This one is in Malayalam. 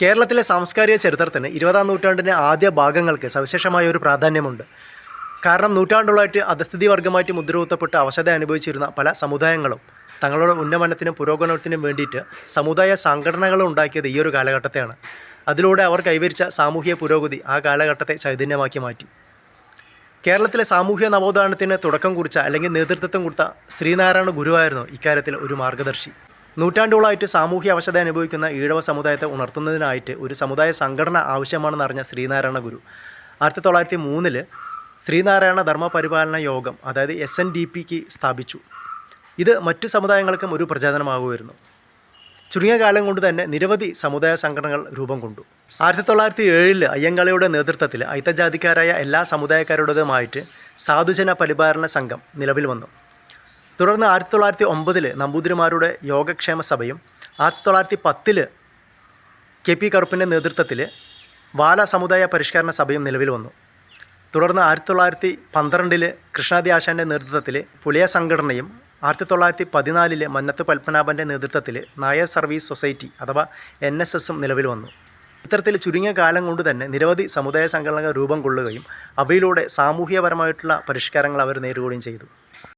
കേരളത്തിലെ സാംസ്കാരിക ചരിത്രത്തിന് ഇരുപതാം നൂറ്റാണ്ടിന്റെ ആദ്യ ഭാഗങ്ങൾക്ക് സവിശേഷമായ ഒരു പ്രാധാന്യമുണ്ട്. കാരണം നൂറ്റാണ്ടുകളായിട്ട് അധസ്ഥിതി വർഗമായിട്ട് മുദ്രകുത്തപ്പെട്ട് അവശത അനുഭവിച്ചിരുന്ന പല സമുദായങ്ങളും തങ്ങളുടെ ഉന്നമനത്തിനും പുരോഗമനത്തിനും വേണ്ടിയിട്ട് സമുദായ സംഘടനകൾ ഉണ്ടാക്കിയത് ഈ ഒരു കാലഘട്ടത്തെയാണ്. അതിലൂടെ അവർ കൈവരിച്ച സാമൂഹിക പുരോഗതി ആ കാലഘട്ടത്തെ ചൈതന്യമാക്കി മാറ്റി. കേരളത്തിലെ സാമൂഹ്യ നവോത്ഥാനത്തിന് തുടക്കം കുറിച്ച അല്ലെങ്കിൽ നേതൃത്വം കൊടുത്ത ശ്രീനാരായണ ഗുരുവായിരുന്നു ഇക്കാര്യത്തിൽ ഒരു മാർഗദർശി. നൂറ്റാണ്ടുകളായിട്ട് സാമൂഹ്യ അവശത അനുഭവിക്കുന്ന ഈഴവ സമുദായത്തെ ഉണർത്തുന്നതിനായിട്ട് ഒരു സമുദായ സംഘടന ആവശ്യമാണെന്ന് അറിഞ്ഞ ശ്രീനാരായണ ഗുരു. ആയിരത്തി തൊള്ളായിരത്തി മൂന്നിൽ ശ്രീനാരായണ ധർമ്മപരിപാലന യോഗം അതായത് എസ് എൻ ഡി പിക്ക് സ്ഥാപിച്ചു. ഇത് മറ്റു സമുദായങ്ങൾക്കും ഒരു പ്രചോദനമാകുമായിരുന്നു. ചുരുങ്ങിയ കാലം കൊണ്ട് തന്നെ നിരവധി സമുദായ സംഘടനകൾ രൂപം കൊണ്ടു. ആയിരത്തി തൊള്ളായിരത്തി ഏഴിൽ അയ്യങ്കാളിയുടെ നേതൃത്വത്തിൽ അയിത്തജാതിക്കാരായ എല്ലാ സമുദായക്കാരുടേതുമായിട്ട് സാധുജന പരിപാലന സംഘം നിലവിൽ വന്നു. തുടർന്ന് ആയിരത്തി തൊള്ളായിരത്തി ഒമ്പതിൽ നമ്പൂതിരിമാരുടെ യോഗക്ഷേമ സഭയും ആയിരത്തി തൊള്ളായിരത്തി പത്തിൽ കെ പി കറുപ്പിന്റെ നേതൃത്വത്തിൽ വാല സമുദായ പരിഷ്കരണ സഭയും നിലവിൽ വന്നു. തുടർന്ന് ആയിരത്തി തൊള്ളായിരത്തി പന്ത്രണ്ടിൽ കൃഷ്ണാദി ആശാന്റെ നേതൃത്വത്തിൽ പുലിയ സംഘടനയും ആയിരത്തി തൊള്ളായിരത്തി പതിനാലിൽ മന്നത്ത് പത്മനാഭന്റെ നേതൃത്വത്തിൽ നായർ സർവീസ് സൊസൈറ്റി അഥവാ എൻ എസ് എസും നിലവിൽ വന്നു. ഇത്തരത്തിൽ ചുരുങ്ങിയ കാലം കൊണ്ട് തന്നെ നിരവധി സമുദായ സംഘടനകൾ രൂപം കൊള്ളുകയും അവയിലൂടെ സാമൂഹികപരമായിട്ടുള്ള പരിഷ്കാരങ്ങൾ അവർ നേരിടുകയും ചെയ്തു.